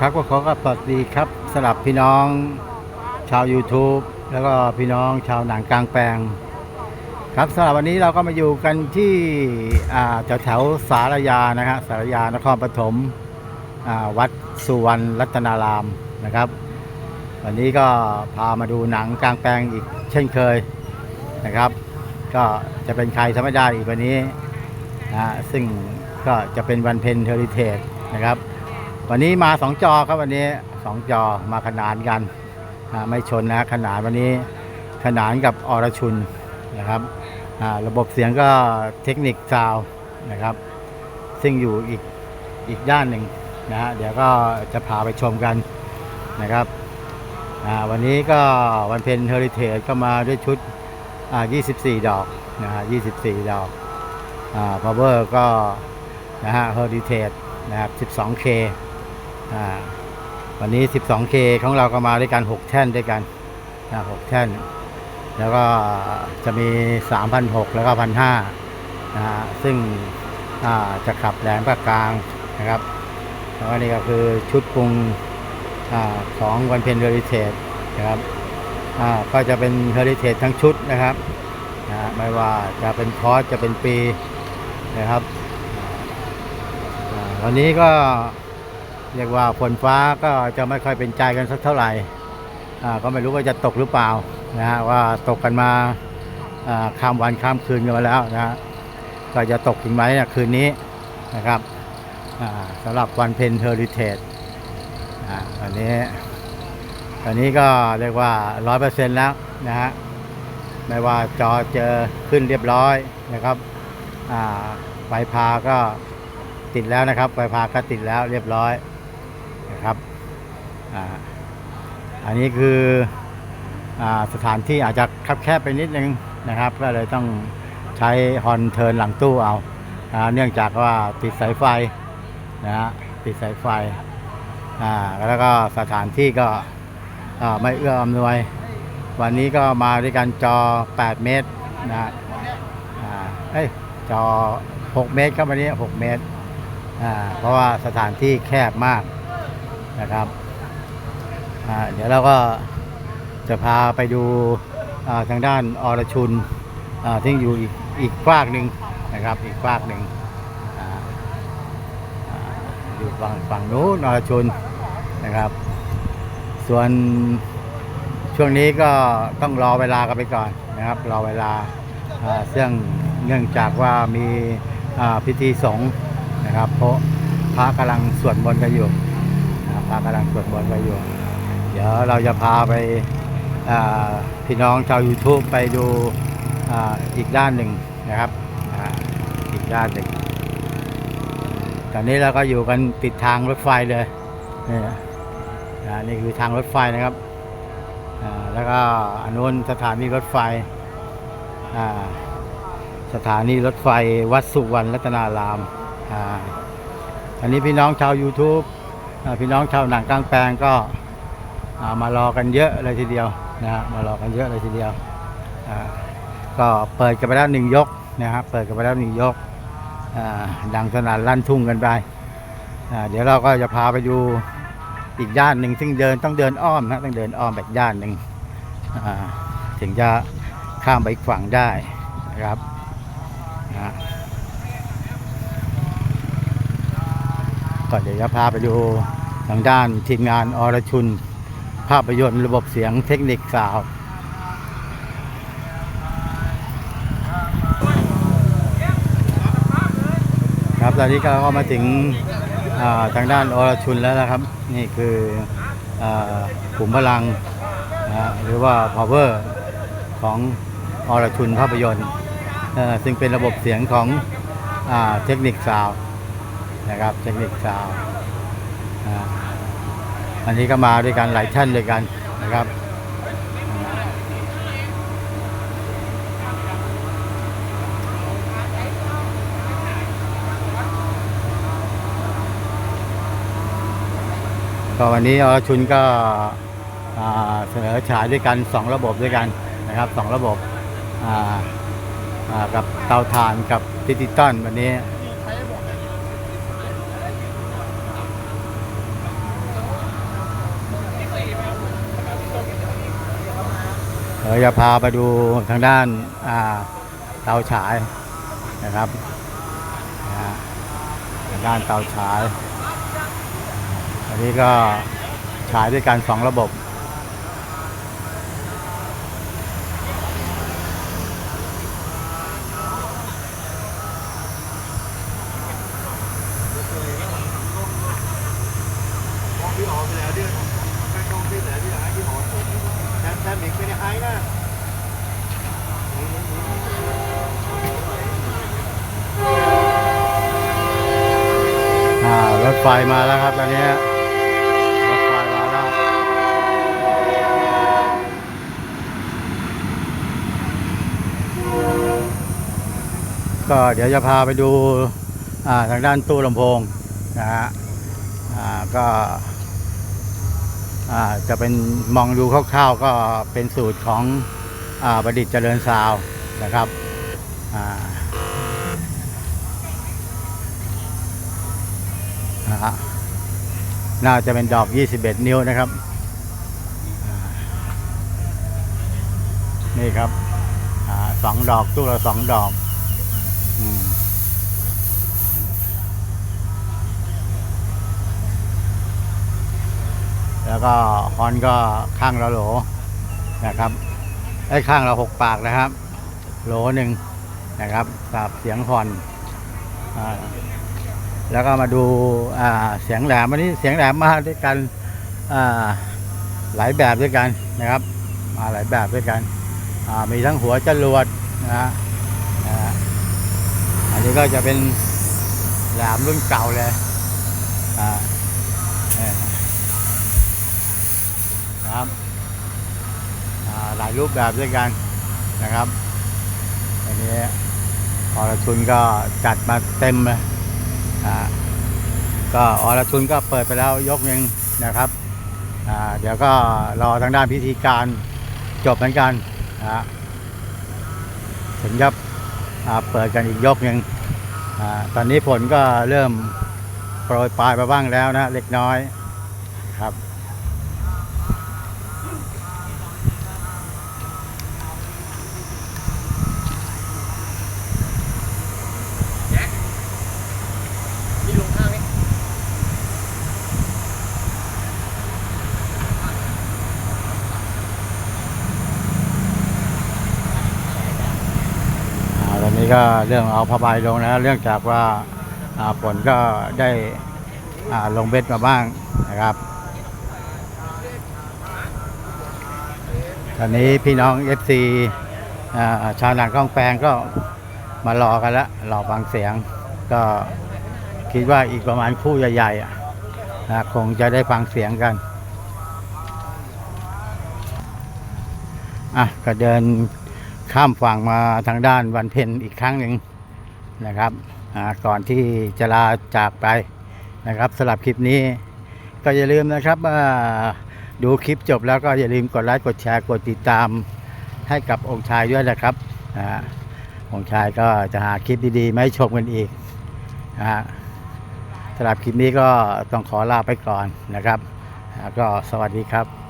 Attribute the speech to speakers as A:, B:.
A: ครับก็ขอกราบสวัสดีครับสำหรับพี่น้องชาว YouTube แล้วก็พี่น้องชาวหนังกลางแปลง ครับสำหรับวันนี้เราก็มาอยู่กันที่แถวแถวสารยานะฮะสารยานครปฐมวัดสุวรรณรัตนารามนะครับ วันนี้ก็พามาดูหนังกลางแปลงอีกเช่นเคยนะครับ ก็จะเป็นใครทำไม่ได้อีกวันนี้นะซึ่งก็จะเป็นวันเพนเทอริเทสนะครับ วันนี้มาสองจอครับวันนี้สองจอมาขนานกันไม่ชนนะขนานวันนี้ขนานกับอรชุนนะครับระบบเสียงก็เทคนิคซาวนะครับ ซึ่งอยู่อีกอีกด้านหนึ่งนะฮะเดี๋ยวก็จะพาไปชมกันนะครับวันนี้ก็วันเพนเฮอริเทสก็มาด้วยชุด 24 ดอกนะฮะ24 ดอกอ่า power ก็นะฮะเฮอริเทสนะครับ 12K วันนี้ 12K ของเราก็มาด้วยกัน 6 แท่นด้วยกัน6แท่น แล้วก็จะมี 3,600 แล้วก็ 1,500นะฮะซึ่งจะขับแหลมภาคกลางนะครับ แล้วก็นี่ก็คือชุดปรุงอของวันเพนเฮอริเทสนะครับก็จะเป็นเฮอริเทสทั้งชุดนะครับนะไม่ว่าจะเป็นคอร์สจะเป็นปีนะครับ วันนี้ก็ เรียกว่าฝนฟ้าก็จะไม่ค่อยเป็นใจกันสักเท่าไหร่อ่าก็ไม่รู้ว่าจะตกหรือเปล่านะฮะว่าตกกันมาอ่าข้ามวันข้ามคืนกันมาแล้วนะฮะก็จะตกจริงไหมนี่ยคืนนี้นะครับอ่าสำหรับวันเพนเทอริเทสอันนี้อันนี้ก็เรียกว่าร้อยเปอร์เซ็นต์แล้วนะฮะไม่ว่าจอเจอขึ้นเรียบร้อยนะครับอ่าไฟพาก็ติดแล้วนะครับไฟพาก็ติดแล้วเรียบร้อย นะครับออันนี้คืออสถานที่อาจจะคับแคบไปนิดนึงนะครับ ก็เลยต้องใช้ฮอนเทิร์นหลังตู้เอาอเนื่องจากว่าติดสายไฟนะฮะติดสายไฟแล้วก็สถานที่ก็ไม่เอื้ออำนวย วันนี้ก็มาด้วยกันจอ 8 เมตรนะฮะอ่าเอ้ยจอ 6 เมตรครับวันนี้ 6 เมตร เพราะว่าสถานที่แคบมาก นะครับเดี๋ยวเราก็จะพาไปดูทางด้านอรชุนที่อยู่อีกฝากหนึ่งนะครับอีกฝากหนึ่งอยู่ฝั่งฝั่งนู้นนรชุนนะครับ ส่วนช่วงนี้ก็ต้องรอเวลากันไปก่อนนะครับ รอเวลาอ่าเรื่องเนื่องจากว่ามีพิธีสงฆ์นะครับ เพราะพระกำลังสวดมนต์กันอยู่ นะครับพระกำลังสวดมนต์กันอยู่ เดี๋ยวเราจะพาไปพี่น้องชาว YouTube ไปดูอ,อีกด้านหนึ่งนะครับอ,อีกด้านหนึ่งตอนนี้เราก็อยู่กันติดทางรถไฟเลยนี่นะนี่คือทางรถไฟนะครับแล้วก็อันนู้นสถานีรถไฟสถานีรถไฟวัดสุวรรณรัตนารามอ,าอันนี้พี่น้องชาว YouTube พี่น้องชาวหนังกลางแปลงก็มารอกันเยอะเลยทีเดียวนะฮะมารอกันเยอะเลยทีเดียวก็เปิดกันไปแล้วหนึ่งยกนะครับเปิดกันไปแล้วหนึ่งยกดังสนั่นลั่นทุ่งกันไปเดี๋ยวเราก็จะพาไปดูอีกด้านหนึ่งซึ่งเดินต้องเดินอ้อมนะต้องเดินอ้อมแบบด้านหนึ่งถึงจะข้ามไปอีกฝั่งได้นะครับ อ่าก็เดี๋ยวจะพาไปดูทางด้านทีมงานอรชุน ภาพยนตร์ระบบเสียงเทคนิคสาวครับตอนนี้ก็เข้ามาถึงาทางด้านอรชุนแล้วนะครับ นี่คือกลุ่มพลังหรือว่า power ของอรชุนภาพยนตร์ซึ่งเป็นระบบเสียงของอเทคนิคซาว นะครับเทคนิคซาวอันนี้ก็มาด้วยกันหลายท่านด้วยกันนะครับก็วันนี้อรชุนก็เสนอฉายด้วยกัน 2 ระบบด้วยกันนะครับสองระบบกับเตาถ่านกับดิจิตอลวันนี้ เราจะพาไปดูทางด้านาเตาฉายนะครับทางด้านเตาฉาย อันนี้ก็ฉายด้วยกันสองระบบ
B: พี่อ๋อไปแล้วเดือนแค่ต้องที่เหลือที่หลังที่หอ แทนแทนอีกไม่ได้นะ
A: รถไฟมาแล้วครับตอนนี้รถไฟมาแล้วก็เดี๋ยวจะพาไปดูทางด้านตู้ลำโพงนะฮะก็ จะเป็นมองดูคร่าวๆก็เป็นสูตรของอประดิษฐ์เจริญซาวนะครับนะฮะน่าจะเป็นดอก 21 นิ้วนะครับ นี่ครับอสองดอกตู้ละสองดอกอม แล้วก็ฮอนก็ข้างละโหลนะครับไอ้ข้างละหกปากนะครับ โหลหนึ่งนะครับกับเสียงฮอนอแล้วก็มาดูเสียงแหลมวันนี้เสียงแหลมมาด้วยกันหลายแบบด้วยกันนะครับ มาหลายแบบด้วยกันมีทั้งหัวจรวดนะฮะอันนี้ก็จะเป็นแหลมรุ่นเก่าเลยอ่าเอ่อนะครับอ่า หลายรูปแบบด้วยกันนะครับ อันนี้อรชุนก็จัดมาเต็มเลยอ่าก็อรชุนก็เปิดไปแล้วยกหนึ่งนะครับอ่าเดี๋ยวก็รอทางด้านพิธีการจบเหมือนกันนะถึงจะเปิดกันอีกยกหนึ่งอ่าตอนนี้ฝนก็เริ่มโปรยปลายมาบ้างแล้วนะเล็กน้อยครับ
B: นี่ลงข้างนี่
A: อ่าตอ นนี้ก็เรื่องเอาผ้าใบลงนะเรื่องจากว่าฝนก็ได้ลงเบ็ดมาบ้างนะครับตอนนี้พี่น้อง FC อ่าชาวหนังกล้องแปลงก็มารอกันแล้วรอฟังเสียง ก็คิดว่าอีกประมาณคู่ใหญ่ๆคงจะได้ฟังเสียงกันอะก็เดิน ข้ามฝั่งมาทางด้านวันเพ็ญอีกครั้งหนึ่งนะครับก่อนที่จะลาจากไปนะครับสำหรับคลิปนี้ ก็อย่าลืมนะครับว่าดูคลิปจบแล้วก็อย่าลืมกดไลค์กดแชร์กดติดตามให้กับองค์ชายด้วยนะครับอองค์ชายก็จะหาคลิปดีๆมาให้ชมกันอีกนะฮะสำหรับคลิปนี้ก็ต้องขอลาไปก่อนนะครับ ก็สวัสดีครับ